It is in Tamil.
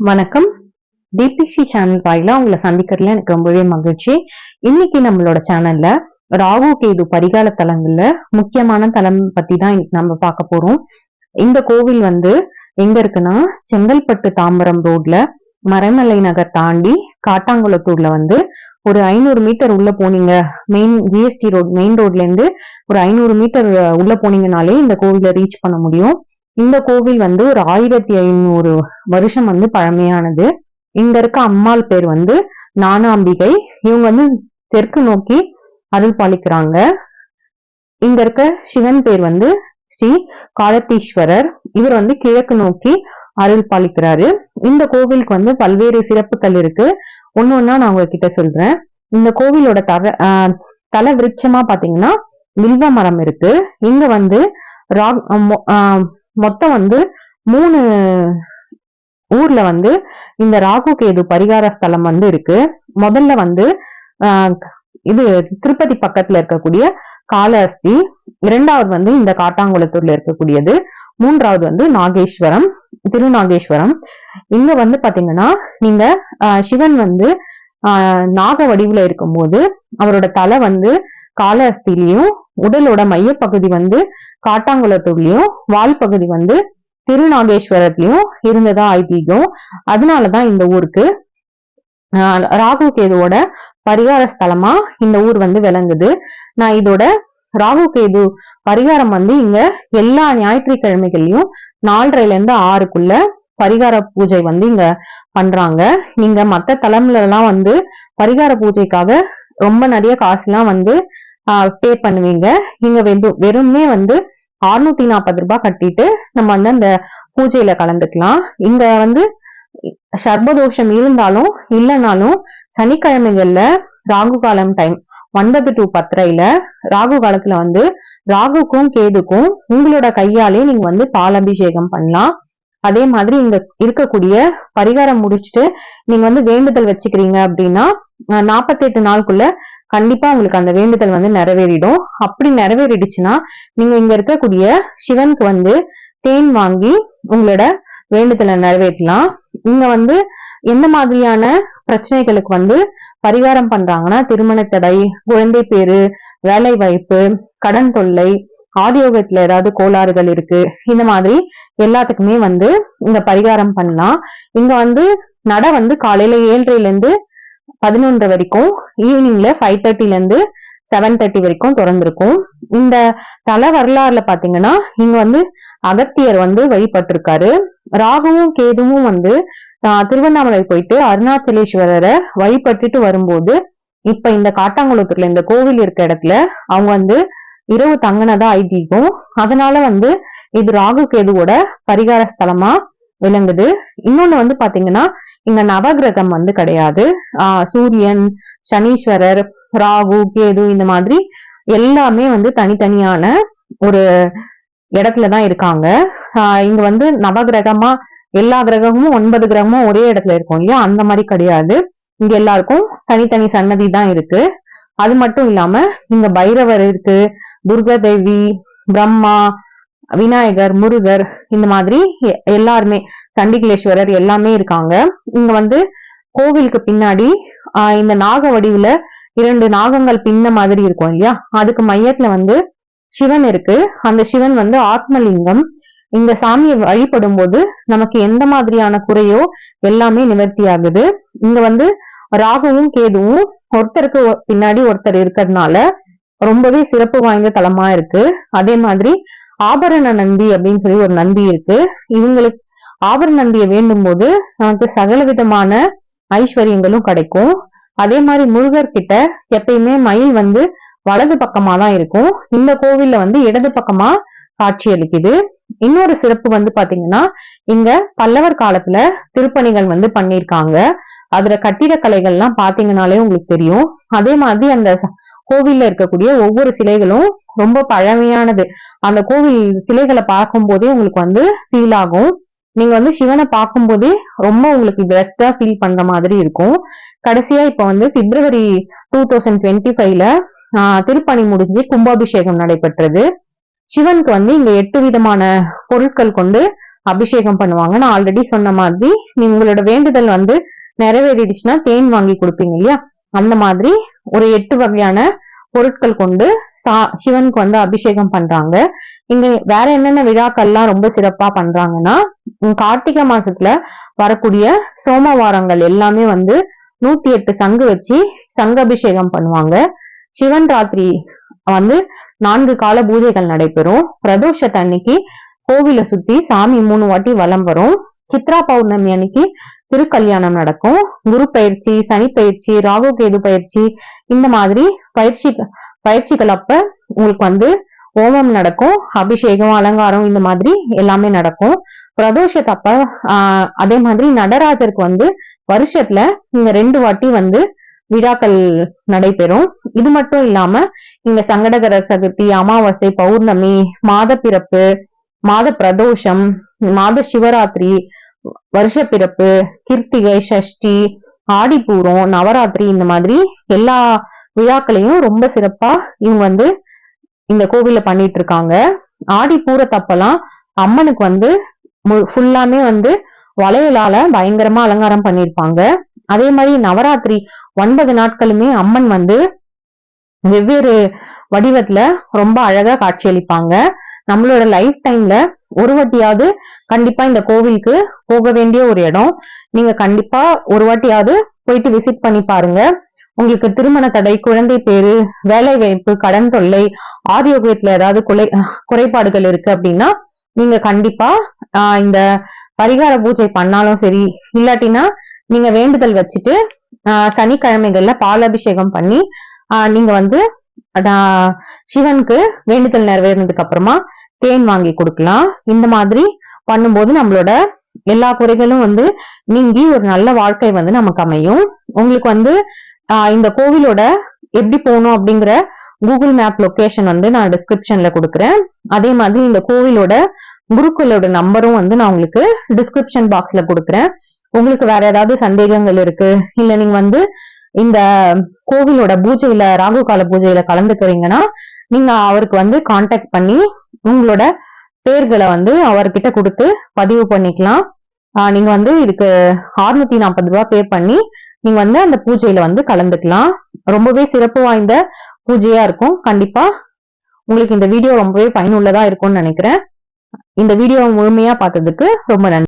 வணக்கம். டிபிசி சேனல் வாயிலா உங்களை சந்திக்கிறதுல எனக்கு ரொம்பவே மகிழ்ச்சி. இன்னைக்கு நம்மளோட சேனல்ல ராகு கேது பரிகால தலங்கள்ல முக்கியமான தலம் பத்தி தான் நம்ம பார்க்க போறோம். இந்த கோவில் வந்து எங்க இருக்குன்னா செங்கல்பட்டு தாம்பரம் ரோட்ல மரமலை நகர் தாண்டி காட்டாங்குளத்தூர்ல வந்து ஒரு ஐநூறு மீட்டர் உள்ள போனீங்க. மெயின் ஜிஎஸ்டி ரோட் மெயின் ரோட்ல இருந்து ஒரு ஐநூறு மீட்டர் உள்ள போனீங்கனாலே இந்த கோவில ரீச் பண்ண முடியும். இந்த கோவில் வந்து ஒரு ஆயிரத்தி ஐநூறு வருஷம் வந்து பழமையானது. இங்க இருக்க அம்மாள் பேர் வந்து நானாம்பிகை. இவங்க வந்து தெற்கு நோக்கி அருள் பாலிக்கிறாங்க. இங்க இருக்க சிவன் பேர் வந்து ஸ்ரீ காலத்தீஸ்வரர். இவர் வந்து கிழக்கு நோக்கி அருள் பாலிக்கிறாரு. இந்த கோவிலுக்கு வந்து பல்வேறு சிறப்புகள் இருக்கு. ஒன்னு ஒன்னா நான் உங்ககிட்ட சொல்றேன். இந்த கோவிலோட தர ஆஹ் தல விருட்சமா பாத்தீங்கன்னா வில்வ மரம் இருக்கு. இங்க வந்து ராக் ஆஹ் மொத்தம் வந்து மூணு ஊர்ல வந்து இந்த ராகு கேது பரிகார ஸ்தலம் வந்து இருக்கு. முதல்ல வந்து ஆஹ் இது திருப்பதி பக்கத்துல இருக்கக்கூடிய காளஹஸ்தி இரண்டாவது வந்து இந்த காட்டாங்குளத்தூர்ல இருக்கக்கூடியது மூன்றாவது வந்து நாகேஸ்வரம் திருநாகேஸ்வரம். இங்க வந்து பாத்தீங்கன்னா நீங்க சிவன் வந்து நாக வடிவுல இருக்கும்போது அவரோட தலை வந்து காளஹஸ்திலையும் உடலோட மையப்பகுதி வந்து காட்டாங்குளத்துலயும் வால் பகுதி வந்து திருநாகேஸ்வரத்திலயும் இருந்ததா ஐதீகம். அதனாலதான் இந்த ஊருக்கு ராகு கேதுவோட பரிகார ஸ்தலமா இந்த ஊர் வந்து விளங்குது. நான் இதோட ராகு கேது பரிகாரம் வந்து இங்க எல்லா ஞாயிற்றுக்கிழமைகள்லயும் நாலரைல இருந்து ஆறுக்குள்ள பரிகார பூஜை வந்து இங்க பண்றாங்க. நீங்க மத்த தலம்ல எல்லாம் வந்து பரிகார பூஜைக்காக ரொம்ப நிறைய காசுலாம் வந்து பே பண்ணுவீங்க. நீங்க வெது வெறுமே வந்து 640 நாற்பது ரூபாய் கட்டிட்டு நம்ம வந்து அந்த பூஜையில கலந்துக்கலாம். இங்க வந்து சர்பதோஷம் இருந்தாலும் இல்லைனாலும் சனிக்கிழமைகள்ல ராகு காலம் டைம் ஒன்பது டு பத்தரைல ராகு காலத்துல வந்து ராகுக்கும் கேதுக்கும் உங்களோட கையாலே நீங்க வந்து பால் அபிஷேகம் பண்ணலாம். அதே மாதிரி இங்க இருக்கக்கூடிய பரிகாரம் முடிச்சுட்டு நீங்க வந்து வேண்டுதல் வச்சுக்கிறீங்க அப்படின்னா நாற்பத்தெட்டு நாளுக்குள்ள கண்டிப்பா உங்களுக்கு அந்த வேண்டுதல் வந்து நிறைவேறிடும். அப்படி நிறைவேறிடுச்சுன்னா நீங்க இங்க இருக்கக்கூடிய சிவனுக்கு வந்து தேன் வாங்கி உங்களோட வேண்டுதலை நிறைவேற்றலாம். இங்க வந்து எந்த மாதிரியான பிரச்சனைகளுக்கு வந்து பரிகாரம் பண்றாங்கன்னா திருமண தடை குழந்தை பேரு வேலை வாய்ப்பு கடன் தொல்லை ஆடியோகத்துல ஏதாவது கோளாறுகள் இருக்கு இந்த மாதிரி எல்லாத்துக்குமே வந்து இந்த பரிகாரம் பண்ணலாம். இங்க வந்து நட வந்து காலையில ஏழரைல இருந்து பதினொன்று வரைக்கும் ஈவினிங்ல ஃபைவ் தேர்ட்டில இருந்து செவன் தேர்ட்டி வரைக்கும் திறந்திருக்கும். இந்த தல வரலாறுல பாத்தீங்கன்னா இங்க வந்து அகத்தியர் வந்து வழிபட்டிருக்காரு. ராகுவும் கேதுவும் வந்து ஆஹ், திருவண்ணாமலை போயிட்டு அருணாச்சலேஸ்வரரை வழிபட்டுட்டு வரும்போது இப்ப இந்த காட்டாங்குளத்தூர்ல இந்த கோவில் இருக்க இடத்துல அவங்க வந்து இரவு தங்கினதா ஐதீகம். அதனால வந்து இது ராகு கேதுவோட பரிகார ஸ்தலமா விளங்குது. இன்னொன்னு வந்து பாத்தீங்கன்னா இங்க நவகிரகம் வந்து கிடையாது. ஆஹ் சூரியன் சனீஸ்வரர் ராகு கேது இந்த மாதிரி எல்லாமே வந்து தனித்தனியான ஒரு இடத்துலதான் இருக்காங்க. ஆஹ் இங்க வந்து நவகிரகமா எல்லா கிரகமும் ஒன்பது கிரகமும் ஒரே இடத்துல இருக்கும் இல்லையா? அந்த மாதிரி கிடையாது. இங்க எல்லாருக்கும் தனித்தனி சன்னதி தான் இருக்கு. அது மட்டும் இல்லாம இங்க பைரவர் இருக்கு. துர்காதேவி பிரம்மா விநாயகர் முருகர் இந்த மாதிரி எ- எல்லாருமே சண்டிகளேஸ்வரர் எல்லாமே இருக்காங்க. இங்க வந்து கோவிலுக்கு பின்னாடி இந்த நாக வடிவுல இரண்டு நாகங்கள் பின்ன மாதிரி இருக்கும் இல்லையா? அதுக்கு மையத்துல வந்து சிவன் இருக்கு. அந்த சிவன் வந்து ஆத்மலிங்கம். இந்த சாமியை வழிபடும் போது நமக்கு எந்த மாதிரியான குறையோ எல்லாமே நிவர்த்தி ஆகுது. இங்க வந்து ராகுவும் கேதுவும் ஒருத்தருக்கு பின்னாடி ஒருத்தர் இருக்கிறதுனால ரொம்பவே சிறப்பு வாய்ந்த தலமா இருக்கு. அதே மாதிரி ஆபரண நந்தி அப்படின்னு சொல்லி ஒரு நந்தி இருக்கு. இவங்களுக்கு ஆபரண நந்தியை வேண்டும் போது நமக்கு சகல விதமான ஐஸ்வர்யங்களும் கிடைக்கும். அதே மாதிரி முருகர் கிட்ட எப்பயுமே மயில் வந்து வலது பக்கமா தான் இருக்கும். இந்த கோவில்ல வந்து இடது பக்கமா காட்சி அளிக்குது. இன்னொரு சிறப்பு வந்து பாத்தீங்கன்னா இங்க பல்லவர் காலத்துல திருப்பணிகள் வந்து பண்ணியிருக்காங்க. அதுல கட்டிடக்கலைகள்லாம் பாத்தீங்கன்னாலே உங்களுக்கு தெரியும். அதே மாதிரி அந்த கோவில்ல இருக்கக்கூடிய ஒவ்வொரு சிலைகளும் ரொம்ப பழமையானது. அந்த கோவில் சிலைகளை பார்க்கும் போதே உங்களுக்கு வந்து ஃபீல் ஆகும். நீங்க வந்து சிவனை பார்க்கும்போதே ரொம்ப உங்களுக்கு பெஸ்டா ஃபீல் பண்ற மாதிரி இருக்கும். கடைசியா இப்ப வந்து பிப்ரவரி டூ தௌசண்ட் டுவெண்ட்டி ஃபைவ்ல திருப்பணி முடிஞ்சு கும்பாபிஷேகம் நடைபெற்றது. சிவனுக்கு வந்து இங்க எட்டு விதமான பொருட்கள் கொண்டு அபிஷேகம் பண்ணுவாங்க. நான் ஆல்ரெடி சொன்ன மாதிரி நீ உங்களோட வேண்டுதல் வந்து நிறைவேறிடுச்சுன்னா தேன் வாங்கி கொடுப்பீங்க இல்லையா? அந்த மாதிரி ஒரு எட்டு வகையான பொருட்கள் கொண்டு சா சிவனுக்கு வந்து அபிஷேகம் பண்றாங்க. இங்க வேற என்னென்ன விழாக்கள்லாம் ரொம்ப சிறப்பா பண்றாங்கன்னா கார்த்திகை மாசத்துல வரக்கூடிய சோமவாரங்கள் எல்லாமே வந்து நூத்தி எட்டு சங்கு வச்சு சங்கு அபிஷேகம் பண்ணுவாங்க. சிவன் ராத்திரி வந்து நான்கு கால பூஜைகள் நடைபெறும். பிரதோஷத்து அன்னைக்கு கோவில சுத்தி சாமி மூணு வாட்டி வலம் வரும். சித்ரா பௌர்ணமி அன்னைக்கு திருக்கல்யாணம் நடக்கும். குரு பயிற்சி சனி பயிற்சி ராகு கேது பயிற்சி இந்த மாதிரி பயிற்சி பயிற்சிகள் அப்ப உங்களுக்கு வந்து ஹோமம் நடக்கும். அபிஷேகம் அலங்காரம் இந்த மாதிரி எல்லாமே நடக்கும். பிரதோஷத்தப்ப ஆஹ் அதே மாதிரி நடராஜருக்கு வந்து வருஷத்துல இந்த ரெண்டு வாட்டி வந்து விழாக்கள் நடைபெறும். இது மட்டும் இல்லாம இங்க சங்கடகர சதுர்த்தி அமாவாசை பௌர்ணமி மாத பிறப்பு மாத பிரதோஷம் மாத சிவராத்திரி வருஷ பிறப்பு கிருத்திகை சஷ்டி ஆடிப்பூரம் நவராத்திரி இந்த மாதிரி எல்லா விழாக்களையும் ரொம்ப சிறப்பா இவங்க வந்து இந்த கோவில்ல பண்ணிட்டு இருக்காங்க. ஆடி பூரத்தப்பெல்லாம் அம்மனுக்கு வந்து ஃபுல்லாமே வந்து வளையலால பயங்கரமா அலங்காரம் பண்ணியிருப்பாங்க அதே மாதிரி நவராத்திரி ஒன்பது நாட்களுமே அம்மன் வந்து வெவ்வேறு வடிவத்துல ரொம்ப அழகா காட்சியளிப்பாங்க. நம்மளோட லைஃப் டைம்ல ஒரு வாட்டியாவது கண்டிப்பா இந்த கோவிலுக்கு போக வேண்டிய ஒரு இடம். நீங்க கண்டிப்பா ஒரு வாட்டியாவது போயிட்டு விசிட் பண்ணி பாருங்க. உங்களுக்கு திருமண தடை குழந்தை பேரு வேலை வாய்ப்பு கடன் தொல்லை ஆரோக்கியத்துல ஏதாவது குலை குறைபாடுகள் இருக்கு அப்படின்னா நீங்க கண்டிப்பா ஆஹ் இந்த பரிகார பூஜை பண்ணாலும் சரி இல்லாட்டினா நீங்க வேண்டுதல் வச்சுட்டு சனிக்கிழமைகள்ல பால் அபிஷேகம் பண்ணி நீங்க வந்து சிவனுக்கு வேண்டுதல் நிறைவேறினதுக்கு அப்புறமா தேன் வாங்கி கொடுக்கலாம். இந்த மாதிரி பண்ணும்போது நம்மளோட எல்லா குறைகளும் வந்து நீங்கி ஒரு நல்ல வாழ்க்கை வந்து நமக்கு அமையும். உங்களுக்கு வந்து ஆஹ் இந்த கோவிலோட எப்படி போகணும் அப்படிங்கிற கூகுள் மேப் லொகேஷன் வந்து நான் டிஸ்கிரிப்ஷன்ல கொடுக்குறேன். அதே மாதிரி இந்த கோவிலோட குருக்களோட நம்பரும் வந்து நான் உங்களுக்கு டிஸ்கிரிப்ஷன் பாக்ஸ்ல கொடுக்குறேன். உங்களுக்கு வேற ஏதாவது சந்தேகங்கள் இருக்கு இல்ல நீங்க வந்து இந்த கோவிலோட பூஜையில ராகு கால பூஜையில கலந்துக்கிறீங்கன்னா நீங்க அவருக்கு வந்து காண்டாக்ட் பண்ணி உங்களோட பேர்களை வந்து அவர்கிட்ட கொடுத்து பதிவு பண்ணிக்கலாம். நீங்க வந்து இதுக்கு அறுநூத்தி நாற்பது ரூபாய் பே பண்ணி நீங்க வந்து அந்த பூஜையில வந்து கலந்துக்கலாம். ரொம்பவே சிறப்பு வாய்ந்த பூஜையா இருக்கும். கண்டிப்பா உங்களுக்கு இந்த வீடியோ ரொம்பவே பயனுள்ளதா இருக்கும்னு நினைக்கிறேன். இந்த வீடியோ முழுமையா பார்த்ததுக்கு ரொம்ப நன்றி.